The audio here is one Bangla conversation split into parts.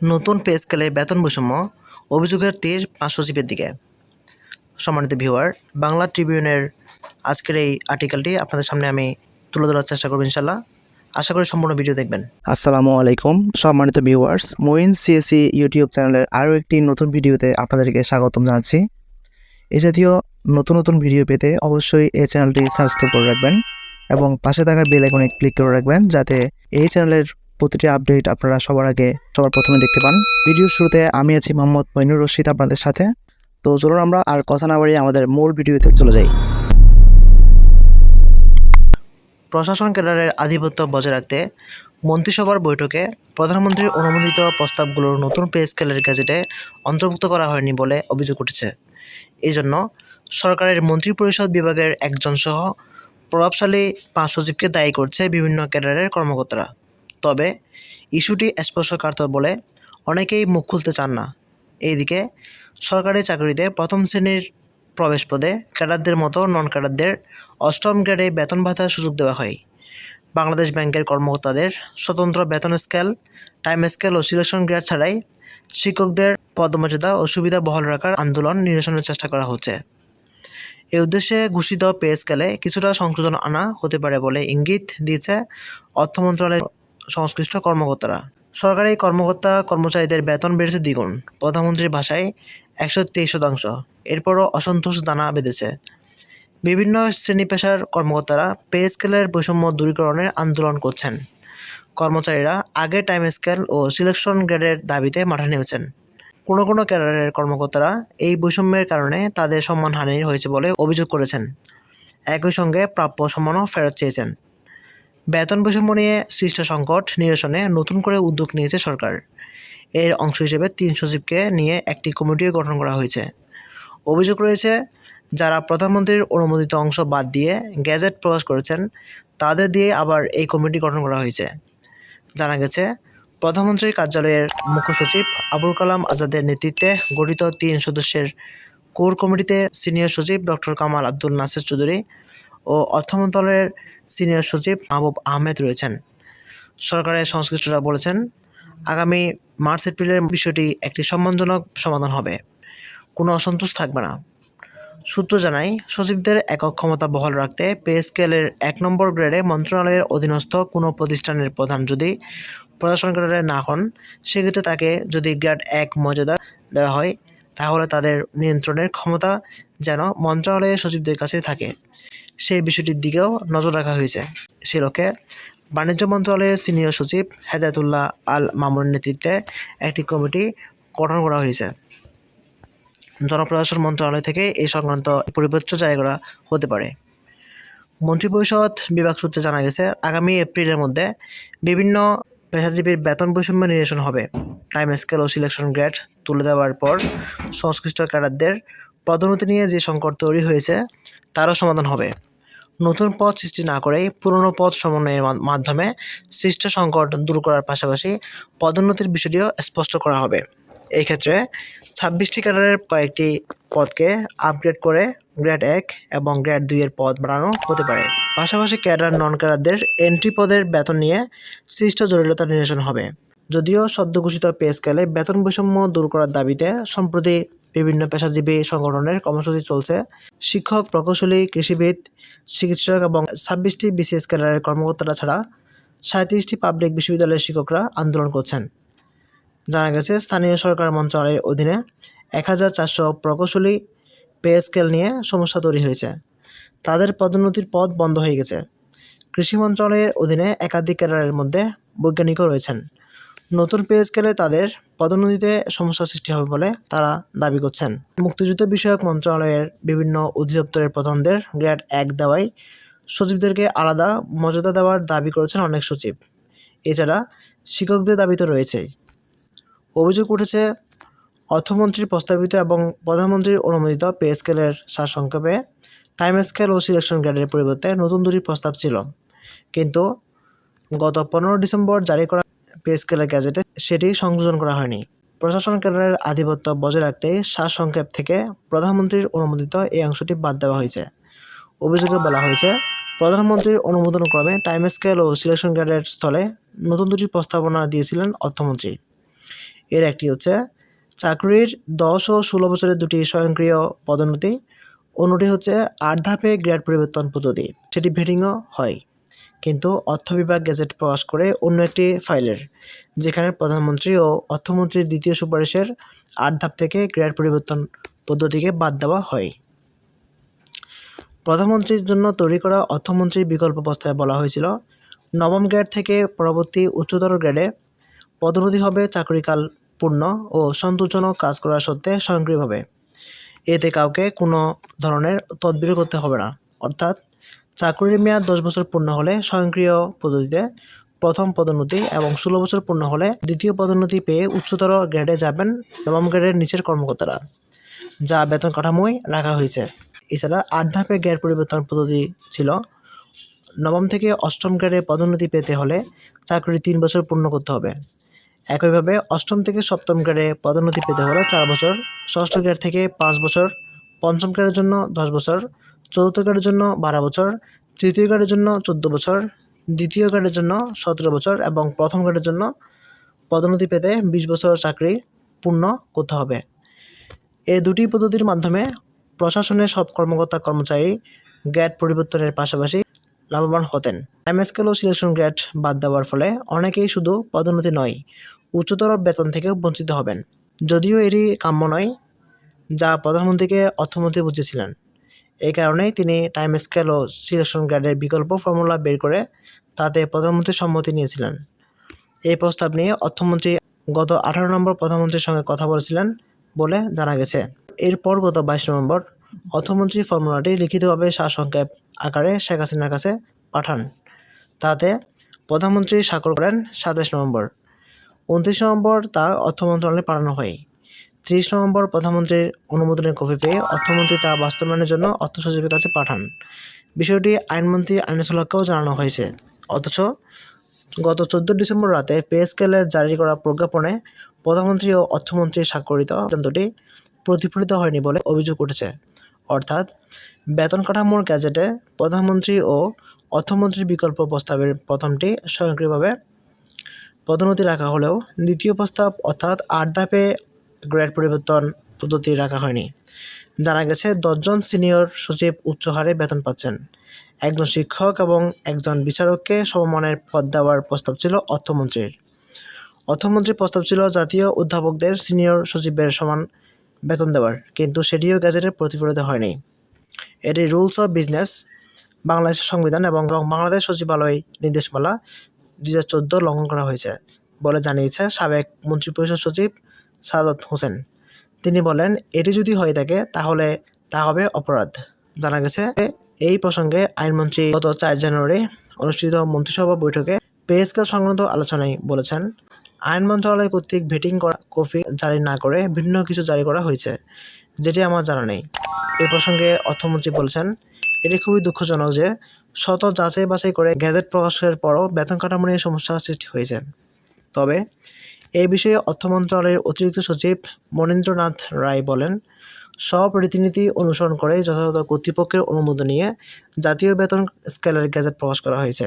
নতুন পে স্কেলে বেতন বৈষম্য, অভিযোগের তীর পাঁচ সচিবের দিকে। সম্মানিত ভিউয়ার বাংলা ট্রিবিউনের আজকের এই আর্টিকেলটি আপনাদের সামনে আমি তুলে ধরার চেষ্টা করব ইনশাল্লাহ আশা করি সম্পূর্ণ ভিডিও দেখবেন। আসসালামু আলাইকুম, সম্মানিত ভিউয়ার্স মোইন সিএসি ইউটিউব চ্যানেলের আরও একটি নতুন ভিডিওতে আপনাদেরকে স্বাগতম জানাচ্ছি। এ জাতীয় নতুন নতুন ভিডিও পেতে অবশ্যই এই চ্যানেলটি সাবস্ক্রাইব করে রাখবেন এবং পাশে থাকা বেল আইকনে ক্লিক করে রাখবেন যাতে এই চ্যানেলের প্রতিটি আপডেট আপনারা সবার আগে, সবার প্রথমে দেখতে পান। ভিডিওর শুরুতে আমি আছি মোহাম্মদ মইনুর রশিদ আপনাদের সাথে। তো চলুন আমরা আর কথা না বাড়িয়ে আমাদের মূল ভিডিওতে চলে যাই। প্রশাসন ক্যাডারের আধিপত্য বজায় রাখতে মন্ত্রিসভার বৈঠকে প্রধানমন্ত্রীর অনুমোদিত প্রস্তাবগুলোর নতুন পে স্কেলের গ্যাজেটে অন্তর্ভুক্ত করা হয়নি বলে অভিযোগ উঠেছে। এই জন্য সরকারের মন্ত্রিপরিষদ বিভাগের একজন সহ প্রভাবশালী পাঁচ সচিবকে দায়ী করছে বিভিন্ন ক্যাডারের কর্মকর্তারা। তবে ইস্যুটি স্পর্শকাতর বলে অনেকেই মুখ খুলতে চান না। এইদিকে সরকারি চাকরিতে প্রথম শ্রেণির প্রবেশ পদে ক্যাডারদের মতো নন ক্যাডারদের অষ্টম গ্রেডে বেতন ভাতার সুযোগ দেওয়া হয়। বাংলাদেশ ব্যাংকের কর্মকর্তাদের স্বতন্ত্র বেতন স্কেল টাইম স্কেল ও সিলেকশন গ্রেড ছাড়াই শিক্ষকদের পদমর্যাদা ও সুবিধা বহাল রাখার আন্দোলন নিরসনের চেষ্টা করা হচ্ছে। এই উদ্দেশ্যে ঘোষিত পে স্কেলে কিছুটা সংশোধন আনা হতে পারে বলে ইঙ্গিত দিয়েছে অর্থ মন্ত্রণালয়ের সংশ্লিষ্ট কর্মকর্তারা। সরকারি কর্মকর্তা কর্মচারীদের বেতন বেড়েছে দ্বিগুণ। প্রধানমন্ত্রীর ভাষায় একশো তেইশ শতাংশ। এরপরও অসন্তোষ দানা বেঁধেছে। বিভিন্ন শ্রেণি পেশার কর্মকর্তারা পে স্কেলের বৈষম্য দূরীকরণের আন্দোলন করছেন। কর্মচারীরা আগে টাইম স্কেল ও সিলেকশন গ্রেডের দাবিতে মাঠে নেমেছেন। কোনো কোনো ক্যাডারের কর্মকর্তারা এই বৈষম্যের কারণে তাদের সম্মানহানি হয়েছে বলে অভিযোগ করেছেন। একই সঙ্গে প্রাপ্য সম্মানও ফেরত চেয়েছেন। বেতন বৈষম্য নিয়ে সৃষ্ট সংকট নিরসনে নতুন করে উদ্যোগ নিয়েছে সরকার। এর অংশ হিসেবে তিন সচিবকে নিয়ে একটি কমিটিও গঠন করা হয়েছে। অভিযোগ রয়েছে, যারা প্রধানমন্ত্রীর অনুমোদিত অংশ বাদ দিয়ে গ্যাজেট প্রকাশ করেছেন, তাদের দিয়ে আবার এই কমিটি গঠন করা হয়েছে। জানা গেছে, প্রধানমন্ত্রীর কার্যালয়ের মুখ্য সচিব আবুল কালাম আজাদের নেতৃত্বে গঠিত তিন সদস্যের কোর কমিটিতে সিনিয়র সচিব ডক্টর কামাল আব্দুল নাসির চৌধুরী ও অর্থ মন্ত্রণালয়ের সিনিয়র সচিব মাহবুব আহমেদ রয়েছেন। সরকারের সংশ্লিষ্টরা বলেছেন, আগামী মার্চ, এপ্রিলের বিষয়টি একটি সম্মানজনক সমাধান হবে। কোনো অসন্তোষ থাকবে না। সূত্র জানায়, সচিবদের একক ক্ষমতা বহাল রাখতে পে স্কেলের এক নম্বর গ্রেডে মন্ত্রণালয়ের অধীনস্থ কোনো প্রতিষ্ঠানের প্রধান যদি প্রশাসন গ্রেডে না হন, সেক্ষেত্রে তাকে যদি গ্রেড এক মর্যাদা দেওয়া হয়, তাহলে তাদের নিয়ন্ত্রণের ক্ষমতা যেন মন্ত্রণালয়ের সচিবদের কাছে থাকে। সেই বিষয়টির দিকেও নজর রাখা হয়েছে। সে লক্ষ্যে বাণিজ্য মন্ত্রণালয়ের সিনিয়র সচিব হেদায়তুল্লাহ আল মামুনের নেতৃত্বে একটি কমিটি গঠন করা হয়েছে। জনপ্রশাসন মন্ত্রণালয় থেকে এই সংক্রান্ত পরিপত্র জারি করা হতে পারে। মন্ত্রিপরিষদ বিভাগ সূত্রে জানা গেছে, আগামী এপ্রিলের মধ্যে বিভিন্ন পেশাজীবীর বেতন বৈষম্য নিরসন হবে। টাইম স্কেল ও সিলেকশন গ্রেড তুলে দেওয়ার পর সংশ্লিষ্ট ক্যাডারদের পদোন্নতি নিয়ে যে সংকট তৈরি হয়েছে তারও সমাধান হবে। নতুন পদ সৃষ্টি না করেই পুরনো পদ সমন্বয়ের মাধ্যমে সৃষ্ট সংকট দূর করার পাশাপাশি পদোন্নতির বিষয়টিও স্পষ্ট করা হবে। এই ক্ষেত্রে ছাব্বিশটি ক্যাডারের কয়েকটি পদকে আপগ্রেড করে গ্রেড এক এবং গ্রেড দুইয়ের পদ বাড়ানো হতে পারে। পাশাপাশি ক্যাডার নন ক্যাডারদের এন্ট্রি পদের বেতন নিয়ে সৃষ্ট জটিলতা নিরসন হবে। যদিও সদ্য ঘোষিত পে স্কেলে বেতন বৈষম্য দূর করার দাবিতে সম্প্রতি বিভিন্ন পেশাজীবী সংগঠনের কর্মসূচি চলছে। শিক্ষক, প্রকৌশলী, কৃষিবিদ, চিকিৎসক এবং ছাব্বিশটি বিসিএস ক্যাডারের কর্মকর্তারা ছাড়া সাঁত্রিশটি পাবলিক বিশ্ববিদ্যালয়ের শিক্ষকরা আন্দোলন করছেন। জানা গেছে, স্থানীয় সরকার মন্ত্রণালয়ের অধীনে এক হাজার চারশো প্রকৌশলী পে স্কেল নিয়ে সমস্যা তৈরি হয়েছে। তাদের পদোন্নতির পথ বন্ধ হয়ে গেছে। কৃষি মন্ত্রণালয়ের অধীনে একাধিক ক্যাডারের মধ্যে বৈজ্ঞানিকও রয়েছেন। নতুন পে স্কেলে তাদের পদোন্নতিতে সমস্যা সৃষ্টি হবে বলে তারা দাবি করছেন। মুক্তিযুদ্ধ বিষয়ক মন্ত্রণালয়ের বিভিন্ন অধিদপ্তরের প্রধানদের গ্রেড এক দেওয়ায় সচিবদেরকে আলাদা মর্যাদা দেওয়ার দাবি করেছেন অনেক সচিব। এছাড়া শিক্ষকদের দাবি তো রয়েছেই। অভিযোগ উঠেছে অর্থমন্ত্রীর প্রস্তাবিত এবং প্রধানমন্ত্রীর অনুমোদিত পে স্কেলের সারসংক্ষেপে টাইম স্কেল ও সিলেকশন গ্রেডের পরিবর্তে নতুন দুটি প্রস্তাব ছিল। কিন্তু গত পনেরো ডিসেম্বর জারি করা পে গ্যাজেটে সেটি সংযোজন করা হয়নি। প্রশাসন ক্যাডারের আধিপত্য বজায় রাখতে সারসংক্ষেপ থেকে প্রধানমন্ত্রীর অনুমোদিত এই অংশটি বাদ দেওয়া হয়েছে। অভিযোগে বলা হয়েছে, প্রধানমন্ত্রীর অনুমোদন ক্রমে টাইম স্কেল ও সিলেকশন গ্রেডের স্থলে নতুন দুটি প্রস্তাবনা দিয়েছিলেন অর্থমন্ত্রী। এর একটি হচ্ছে, চাকরির দশ ও ষোলো বছরের দুটি স্বয়ংক্রিয় পদোন্নতি। অন্যটি হচ্ছে, আট ধাপে গ্রেড পরিবর্তন পদ্ধতি। সেটি ভেটিংও হয়। কিন্তু অর্থ বিভাগ গেজেট প্রকাশ করে অন্য একটি ফাইলের, যেখানে প্রধানমন্ত্রী ও অর্থমন্ত্রীর দ্বিতীয় সুপারিশের আট ধাপ থেকে গ্রেড পরিবর্তন পদ্ধতিকে বাদ দেওয়া হয়। প্রধানমন্ত্রীর জন্য তৈরি করা অর্থমন্ত্রীর বিকল্প প্রস্তাবে বলা হয়েছিল, নবম গ্রেড থেকে পরবর্তী উচ্চতর গ্রেডে পদোন্নতি হবে চাকরিকাল পূর্ণ ও সন্তোষজনক কাজ করা সত্ত্বে স্বয়ংক্রিয়ভাবে। এতে কাউকে কোনো ধরনের তদবির করতে হবে না, অর্থাৎ চাকরির মেয়াদ দশ বছর পূর্ণ হলে স্বয়ংক্রিয় পদ্ধতিতে প্রথম পদোন্নতি এবং ষোলো বছর পূর্ণ হলে দ্বিতীয় পদোন্নতি পেয়ে উচ্চতর গ্রেডে যাবেন নবম গ্রেডের নিচের কর্মকর্তারা, যা বেতন কাঠামোয় রাখা হয়েছে। এছাড়া আট ধাপে গ্রেড পরিবর্তন পদ্ধতি ছিল। নবম থেকে অষ্টম গ্রেডে পদোন্নতি পেতে হলে চাকরি তিন বছর পূর্ণ করতে হবে। একইভাবে অষ্টম থেকে সপ্তম গ্রেডে পদোন্নতি পেতে হলে চার বছর, ষষ্ঠ গ্রেড থেকে পাঁচ বছর, পঞ্চম গ্রেডের জন্য দশ বছর চতুর্থ গ্রেডের জন্য বারো বছর, তৃতীয় গ্রেডের জন্য চোদ্দ বছর, দ্বিতীয় গ্রেডের জন্য সতেরো বছর এবং প্রথম গ্রেডের জন্য পদোন্নতি পেতে বিশ বছর চাকরি পূর্ণ করতে হবে। এই দুটি পদ্ধতির মাধ্যমে প্রশাসনের সব কর্মকর্তা কর্মচারী গ্রেড পরিবর্তনের পাশাপাশি লাভবান হতেন। এমএসকেল ও সিলেকশন গ্রেড বাদ দেওয়ার ফলে অনেকেই শুধু পদোন্নতি নয়, উচ্চতর বেতন থেকেও বঞ্চিত হবেন। যদিও এটি কাম্য নয়, যা প্রধানমন্ত্রীকে অর্থমন্ত্রী বুঝেছিলেন এই কারণেই তিনি টাইম স্কেল ও সিলেকশন গ্রেডের বিকল্প ফর্মুলা বের করে তাতে প্রধানমন্ত্রীর সম্মতি নিয়েছিলেন। এই প্রস্তাব নিয়ে অর্থমন্ত্রী গত আঠারো নম্বর প্রধানমন্ত্রীর সঙ্গে কথা বলেছিলেন বলে জানা গেছে। এরপর গত বাইশ নভেম্বর অর্থমন্ত্রী ফর্মুলাটি লিখিতভাবে সারসংক্ষেপ আকারে শেখ হাসিনার কাছে পাঠান। তাতে প্রধানমন্ত্রী স্বাক্ষর করেন সাতাশ নভেম্বর উনত্রিশ নভেম্বর তা অর্থ মন্ত্রণালয়ে পাঠানো হয়। ত্রিশ নভেম্বর প্রধানমন্ত্রীর অনুমোদনের কপি পেয়ে অর্থমন্ত্রী তা বাস্তবায়নের জন্য অর্থ সচিবের কাছে পাঠান। বিষয়টি আইনমন্ত্রী আইনুল হককেও জানানো হয়েছে। অথচ গত চোদ্দ ডিসেম্বর রাতে পে স্কেলের জারি করা প্রজ্ঞাপনে প্রধানমন্ত্রী ও অর্থমন্ত্রীর স্বাক্ষরিত সিদ্ধান্তটি প্রতিফলিত হয়নি বলে অভিযোগ উঠেছে। অর্থাৎ বেতন কাঠামোর গ্যাজেটে প্রধানমন্ত্রী ও অর্থমন্ত্রীর বিকল্প প্রস্তাবের প্রথমটি স্বয়ংক্রিয়ভাবে পদোন্নতি রাখা হলেও দ্বিতীয় প্রস্তাব অর্থাৎ আট ধাপে গ্রেড পরিবর্তন পদ্ধতি রাখা হয়নি। জানা গেছে, দশজন সিনিয়র সচিব উচ্চ হারে বেতন পাচ্ছেন। একজন শিক্ষক এবং একজন বিচারককে সমমানের পদ দেওয়ার প্রস্তাব ছিল অর্থমন্ত্রীর। অর্থমন্ত্রীর প্রস্তাব ছিল জাতীয় অধ্যাপকদের সিনিয়র সচিবের সমান বেতন দেওয়ার, কিন্তু সেটিও গ্যাজেটে প্রতিফলিত হয়নি। এটি রুলস অফ বিজনেস বাংলাদেশের সংবিধান এবং বাংলাদেশ সচিবালয় নির্দেশমালা দুই হাজার চোদ্দ লঙ্ঘন করা হয়েছে বলে জানিয়েছে সাবেক মন্ত্রিপরিষদ সচিব সাদত হোসেন। তিনি বলেন, এটি যদি হয়ে থাকে, তাহলে তা হবে অপরাধ। জানা গেছে, এই প্রসঙ্গে আইনমন্ত্রী গত চার জানুয়ারি অনুষ্ঠিত মন্ত্রিসভা বৈঠকে পে স্কেল সংক্রান্ত আলোচনায় বলেছেন, আইন মন্ত্রণালয় কর্তৃক ভেটিং করা কফি জারি না করে ভিন্ন কিছু জারি করা হয়েছে, যেটি আমার জানা নেই। এ প্রসঙ্গে অর্থমন্ত্রী বলেছেন, এটি খুবই দুঃখজনক যে শত যাচাই বাছাই করে গ্যাজেট প্রকাশের পরও বেতন কাঠামো নিয়ে সমস্যার সৃষ্টি হয়েছে। তবে এই বিষয়ে অর্থ মন্ত্রণালয়ের অতিরিক্ত সচিব মনীন্দ্রনাথ রায় বলেন, সব রীতিনীতি অনুসরণ করে যথাযথ কর্তৃপক্ষের অনুমোদন নিয়ে জাতীয় বেতন স্কেলের গ্যাজেট প্রকাশ করা হয়েছে।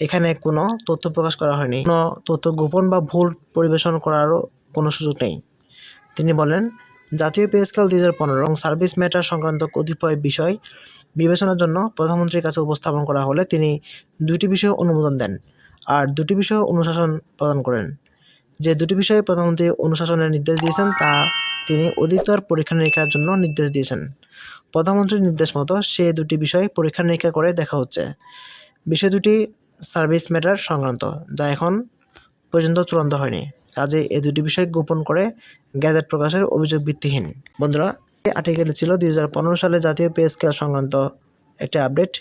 এখানে কোনো তথ্য প্রকাশ করা হয়নি। কোনো তথ্য গোপন বা ভুল পরিবেশন করারও কোনো সুযোগ নেই। তিনি বলেন, জাতীয় পে স্কেল দুই হাজার পনেরো এবং সার্ভিস ম্যাটার সংক্রান্ত কতিপয় বিষয় বিবেচনার জন্য প্রধানমন্ত্রীর কাছে উপস্থাপন করা হলে তিনি দুইটি বিষয়ে অনুমোদন দেন আর দুটি বিষয়ে অনুশাসন প্রদান করেন। যে দুটি বিষয়ে প্রধানমন্ত্রী অনুশাসনের নির্দেশ দিয়েছেন, তা তিনি অধিকতর পরীক্ষা নিরীক্ষার জন্য নির্দেশ দিয়েছেন। প্রধানমন্ত্রীর নির্দেশ মতো সে দুটি বিষয় পরীক্ষা নিরীক্ষা করে দেখা হচ্ছে। বিষয় দুটি সার্ভিস ম্যাটার সংক্রান্ত, যা এখন পর্যন্ত চূড়ান্ত হয়নি। কাজে এই দুটি বিষয় গোপন করে গ্যাজেট প্রকাশের অভিযোগ ভিত্তিহীন। বন্ধুরা আর্টিকেল ছিল দুই হাজার পনেরো সালে জাতীয় পে স্কেল সংক্রান্ত একটি আপডেট